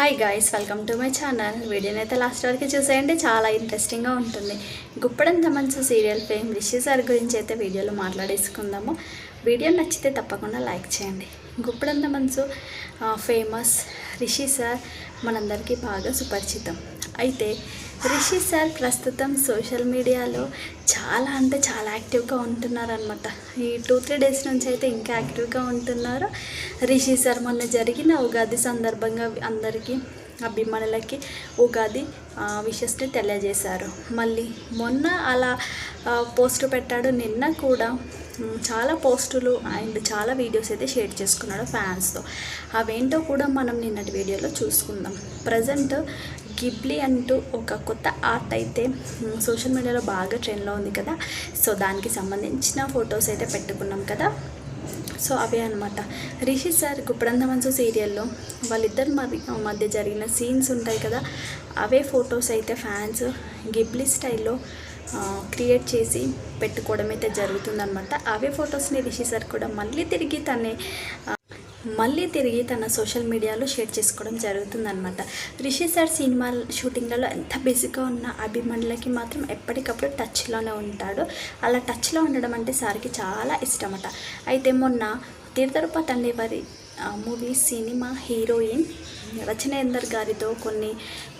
Hi guys welcome to my channel వీడియోని అయితే last వరకు చూసేయండి. చాలా ఇంట్రెస్టింగ్గా ఉంటుంది. గుప్పడంత మంచి సీరియల్ ఫేమ్ రిషి సార్ గురించి అయితే వీడియోలో మాట్లాడేసుకుందాము. వీడియో నచ్చితే తప్పకుండా లైక్ చేయండి. గుప్పడంత మంచు ఫేమస్ రిషి సార్ మనందరికీ బాగా సుపరిచితం. అయితే రిషి సార్ ప్రస్తుతం సోషల్ మీడియాలో చాలా అంటే చాలా యాక్టివ్గా ఉంటున్నారనమాట ఈ టూ త్రీ డేస్ నుంచి అయితే ఇంకా యాక్టివ్గా ఉంటున్నారు. రిషి సార్ మొన్న జరిగిన ఉగాది సందర్భంగా అందరికీ అభిమానులకి ఉగాది విషస్ని తెలియజేశారు. మళ్ళీ మొన్న అలా పోస్టు పోస్ట్ పెట్టాడు. నిన్న కూడా చాలా పోస్టులు అండ్ చాలా వీడియోస్ అయితే షేర్ చేసుకున్నాడు ఫ్యాన్స్తో. అవేంటో కూడా మనం నిన్నటి వీడియోలో చూసుకుందాం. ప్రజెంట్ గిబ్లీ అంటూ ఒక కొత్త ఆర్ట్ అయితే సోషల్ మీడియాలో బాగా ట్రెండ్లో ఉంది కదా. సో దానికి సంబంధించిన ఫొటోస్ అయితే పెట్టుకున్నాం కదా. సో అవే అనమాట రిషి సార్ గుప్పడంత మనసు సీరియల్లో వాళ్ళిద్దరు మరి మధ్య జరిగిన సీన్స్ ఉంటాయి కదా. అవే ఫొటోస్ అయితే ఫ్యాన్స్ గిబ్లీ స్టైల్లో క్రియేట్ చేసి పెట్టుకోవడం అయితే జరుగుతుందనమాట అవే ఫొటోస్ని రిషి సార్ కూడా మళ్ళీ తిరిగి తనే మళ్ళీ తిరిగి తన సోషల్ మీడియాలో షేర్ చేసుకోవడం జరుగుతుందన్నమాట. రిషి సార్ సినిమా షూటింగ్లలో ఎంత బిజీగా ఉన్న అభిమానులకి మాత్రం ఎప్పటికప్పుడు టచ్లోనే ఉంటాడు. అలా టచ్లో ఉండడం అంటే సార్కి చాలా ఇష్టమట. అయితే మొన్న తీర్థరూప తండ్రి వారి మూవీ సినిమా హీరోయిన్ రచనేందర్ గారితో కొన్ని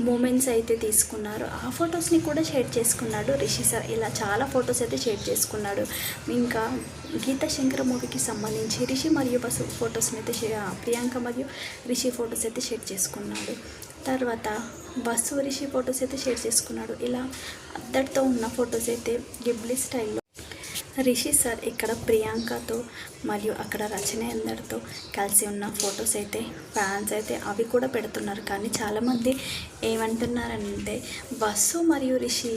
మూమెంట్స్ అయితే తీసుకున్నారు. ఆ ఫొటోస్ని కూడా షేర్ చేసుకున్నాడు రిషి సార్. ఇలా చాలా ఫొటోస్ అయితే షేర్ చేసుకున్నాడు. ఇంకా గీత శంకర మూవీకి సంబంధించి రిషి మరియు బసు ఫొటోస్ని అయితే షే ప్రియాంక మరియు రిషి ఫొటోస్ అయితే షేర్ చేసుకున్నాడు. తర్వాత బస్సు రిషి ఫొటోస్ అయితే షేర్ చేసుకున్నాడు. ఇలా అద్దరితో ఉన్న ఫొటోస్ అయితే గిబ్లీ స్టైల్లో రిషి సార్ ఇక్కడ ప్రియాంకతో మరియు అక్కడ రచనయందరితో కలిసి ఉన్న ఫొటోస్ అయితే ఫ్యాన్స్ అయితే అవి కూడా పెడుతున్నారు. కానీ చాలామంది ఏమంటున్నారంటే బస్సు మరియు రిషి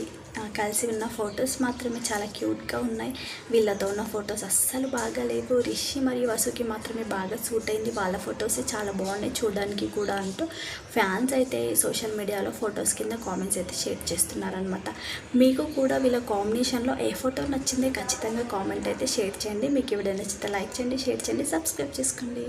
కలిసి ఉన్న ఫొటోస్ మాత్రమే చాలా క్యూట్గా ఉన్నాయి. వీళ్ళతో ఉన్న ఫొటోస్ అస్సలు బాగా లేవు. రిషి మరియు వసుకి మాత్రమే బాగా సూట్ అయింది. వాళ్ళ ఫొటోస్ చాలా బాగున్నాయి చూడడానికి కూడా అంటూ. ఫ్యాన్స్ అయితే సోషల్ మీడియాలో ఫొటోస్ కింద కామెంట్స్ అయితే షేర్ చేస్తున్నారనమాట మీకు కూడా వీళ్ళ కాంబినేషన్లో ఏ ఫోటో నచ్చింది ఖచ్చితంగా కామెంట్ అయితే షేర్ చేయండి. మీకు ఈ నచ్చితే లైక్ చేయండి షేర్ చేయండి సబ్స్క్రైబ్ చేసుకోండి.